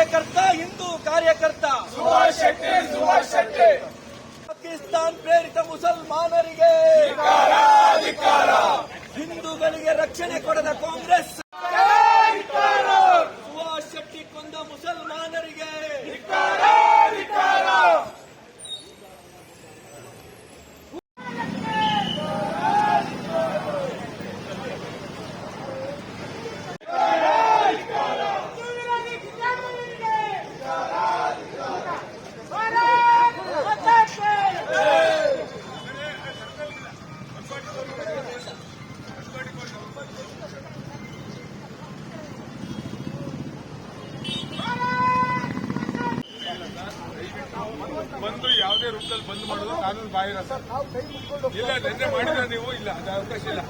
ಕಾರ್ಯಕರ್ತ ಹಿಂದೂ ಕಾರ್ಯಕರ್ತ. ಸುಭಾಷ್ ಶೆಟ್ಟಿ ಸುಭಾಷ್ ಶೆಟ್ಟಿ. ಪಾಕಿಸ್ತಾನ್ ಪ್ರೇರಿತ ಮುಸಲ್ಮಾನರಿಗೆ. ಹಿಂದೂಗಳಿಗೆ ರಕ್ಷಣೆ ಕೊಡದ ಕಾಂಗ್ರೆಸ್. ಸುಭಾಷ್ ಶೆಟ್ಟಿ ಕೊಂದ ಮುಸಲ್ಮಾನರಿಗೆ. ಬಂದು ಯಾವುದೇ ರೂಪದಲ್ಲಿ ಬಂದ್ ಮಾಡೋದು ಕಾನೂನು ಬಾಹಿರ. ಸರ್ ಇಲ್ಲ, ನಿನ್ನೆ ಮಾಡಿದ್ರೆ ನೀವು, ಇಲ್ಲ, ಅದು ಅವಕಾಶ ಇಲ್ಲ.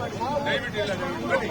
ದಯವಿಟ್ಟು ಇಲ್ಲ, ದಯವಿಟ್ಟು ಬನ್ನಿ.